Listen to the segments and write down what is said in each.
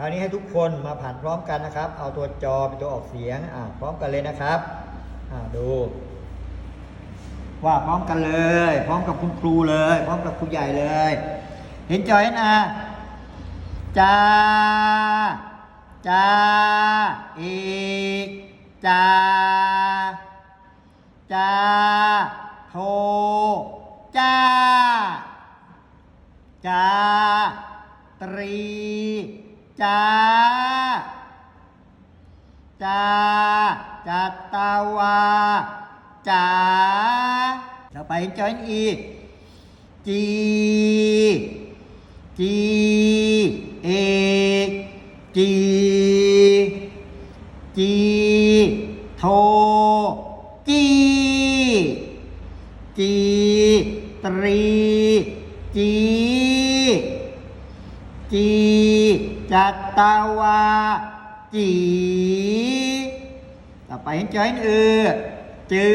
คราวนี้ให้ทุกคนมาผ่านพร้อมกันนะครับ เอาตัวจอเป็นตัวออกเสียงอ่าพร้อมกันเลยนะครับอ่าดู ว่าพร้อมกันเลย พร้อมกับคุณครูเลย พร้อมกับครูใหญ่เลย เห็นจอยนะจ้าจ้าอีกจ้าจ้าโทจ้าจ้าตรี จ้าจาจัตตาวาจาเราไปจอยอีกจีจีเอจีจีโทจีจีตรีจี จีจัตตาวาจีต่อไปเห็นจอยเอือจื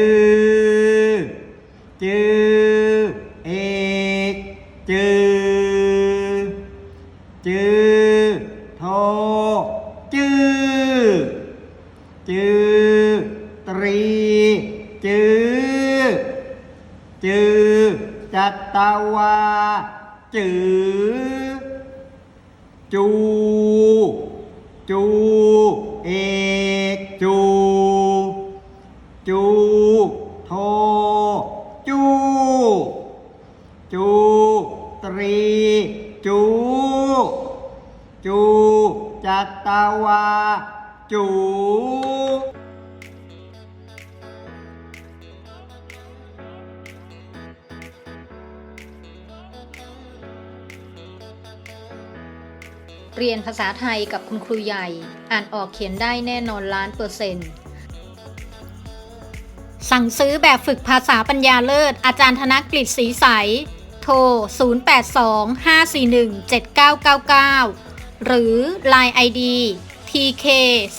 อจือเอกจือจือโทจือจือตรีจือจือจัตตาวาจือ จู จู เอกจู จูโทจู จูตรี จู จูจัตตาวาจู เรียนภาษาไทยกับคุณครูใหญ่ อ่านออกเขียนได้แน่นอนล้านเปอร์เซ็นต์สั่งซื้อแบบฝึกภาษาปัญญาเลิศ อาจารย์ธนกฤษศรีใส โทร 0825417999 หรือ Line ID tk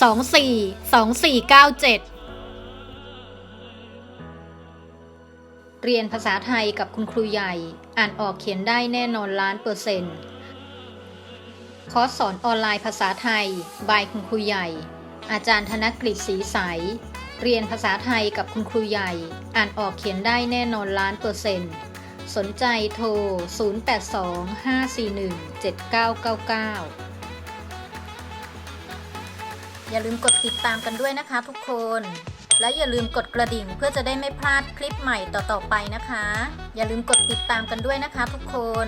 242497 เรียนภาษาไทยกับคุณครูใหญ่ อ่านออกเขียนได้แน่นอนล้านเปอร์เซ็นต์ คอร์สสอนออนไลน์ภาษาไทย บายคุณครูใหญ่ อาจารย์ธนกฤษศรีใส เรียนภาษาไทยกับคุณครูใหญ่ อ่านออกเขียนได้แน่นอนล้านเปอร์เซ็นต์ สนใจโทร 0825417999 อย่าลืมกดติดตามกันด้วยนะคะทุกคน และอย่าลืมกดกระดิ่งเพื่อจะได้ไม่พลาดคลิปใหม่ต่อๆไปนะคะ อย่าลืมกดติดตามกันด้วยนะคะทุกคน